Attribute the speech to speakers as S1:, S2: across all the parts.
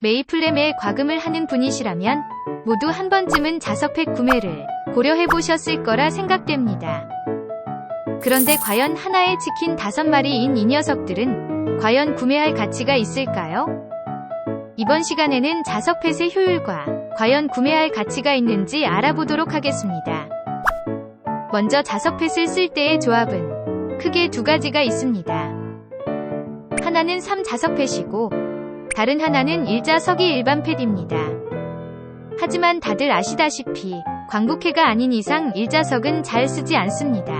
S1: 메이플램에 과금을 하는 분이시라면 모두 한 번쯤은 자석팩 구매를 고려해 보셨을 거라 생각됩니다. 그런데 과연 하나에 치킨 다섯 마리인 이 녀석들은 과연 구매할 가치가 있을까요? 이번 시간에는 자석펫의 효율과 과연 구매할 가치가 있는지 알아보도록 하겠습니다. 먼저 자석펫을 쓸 때의 조합은 크게 두 가지가 있습니다. 하나는 3자석펫이고 다른 하나는 일자석이 일반 팻입니다. 하지만 다들 아시다시피 광부캐가 아닌 이상 일자석은 잘 쓰지 않습니다.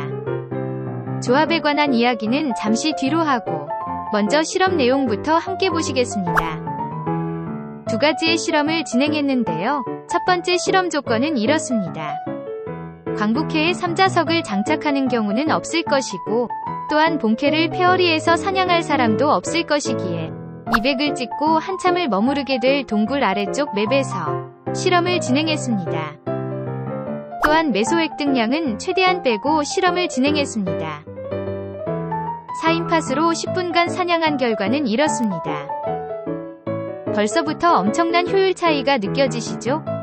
S1: 조합에 관한 이야기는 잠시 뒤로 하고 먼저 실험 내용부터 함께 보시겠습니다. 두 가지의 실험을 진행했는데요. 첫 번째 실험 조건은 이렇습니다. 광부캐에 3자석을 장착하는 경우는 없을 것이고 또한 본캐를 페어리에서 사냥할 사람도 없을 것이기에 200을 찍고 한참을 머무르게 될 동굴 아래쪽 맵에서 실험을 진행했습니다. 또한 매소 획득량은 최대한 빼고 실험을 진행했습니다. 4인팟으로 10분간 사냥한 결과는 이렇습니다. 벌써부터 엄청난 효율 차이가 느껴지시죠?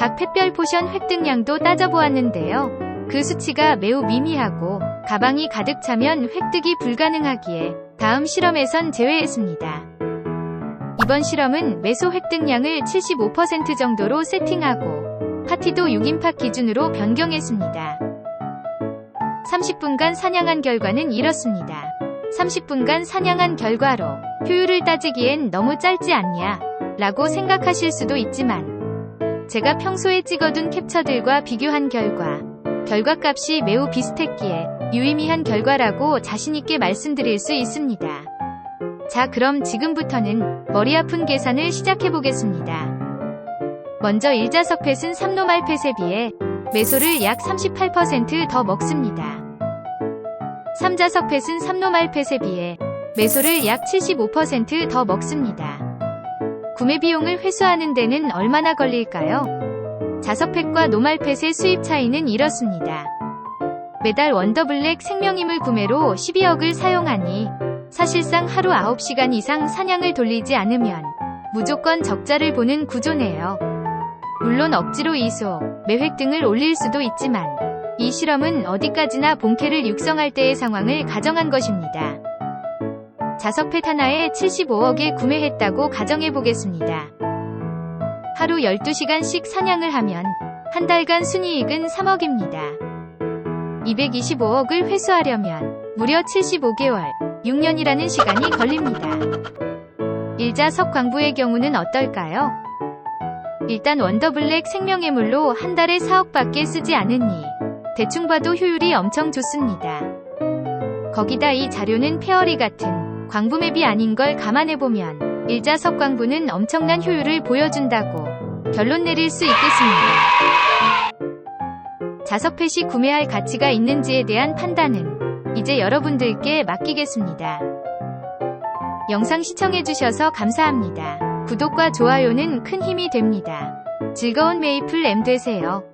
S1: 각 펫별 포션 획득량도 따져보았는데요. 그 수치가 매우 미미하고 가방이 가득 차면 획득이 불가능하기에 다음 실험에선 제외했습니다. 이번 실험은 매소 획득량을 75% 정도로 세팅하고 파티도 6인팟 기준으로 변경했습니다. 30분간 사냥한 결과는 이렇습니다. 30분간 사냥한 결과로 효율을 따지기엔 너무 짧지 않냐 라고 생각하실 수도 있지만 제가 평소에 찍어둔 캡처들과 비교한 결과 결과값이 매우 비슷했기에 유의미한 결과라고 자신있게 말씀드릴 수 있습니다. 자, 그럼 지금부터는 머리 아픈 계산을 시작해보겠습니다. 먼저 일자석 펫은 3노말 펫에 비해 매소를 약 38%더 먹습니다. 3자석 펫은 3노말 펫에 비해 매소를 약 75%더 먹습니다. 구매 비용을 회수하는 데는 얼마나 걸릴까요? 자석팩과 노말펫의 수입 차이는 이렇습니다. 매달 원더블랙 생명임을 구매로 12억을 사용하니 사실상 하루 9시간 이상 사냥을 돌리지 않으면 무조건 적자를 보는 구조네요. 물론 억지로 이소, 매획 등을 올릴 수도 있지만 이 실험은 어디까지나 본캐를 육성할 때의 상황을 가정한 것입니다. 자석펫 하나에 75억에 구매했다고 가정해 보겠습니다. 하루 12시간씩 사냥을 하면 한 달간 순이익은 3억입니다. 225억을 회수하려면 무려 75개월, 6년이라는 시간이 걸립니다. 일자 석 광부의 경우는 어떨까요? 일단 원더블랙 생명의물로 한 달에 4억밖에 쓰지 않으니 대충 봐도 효율이 엄청 좋습니다. 거기다 이 자료는 페어리 같은 광부맵이 아닌 걸 감안해보면 일자석 광부는 엄청난 효율을 보여준다고 결론 내릴 수 있겠습니다. 자석펫이 구매할 가치가 있는지에 대한 판단은 이제 여러분들께 맡기겠습니다. 영상 시청해주셔서 감사합니다. 구독과 좋아요는 큰 힘이 됩니다. 즐거운 메이플 M 되세요.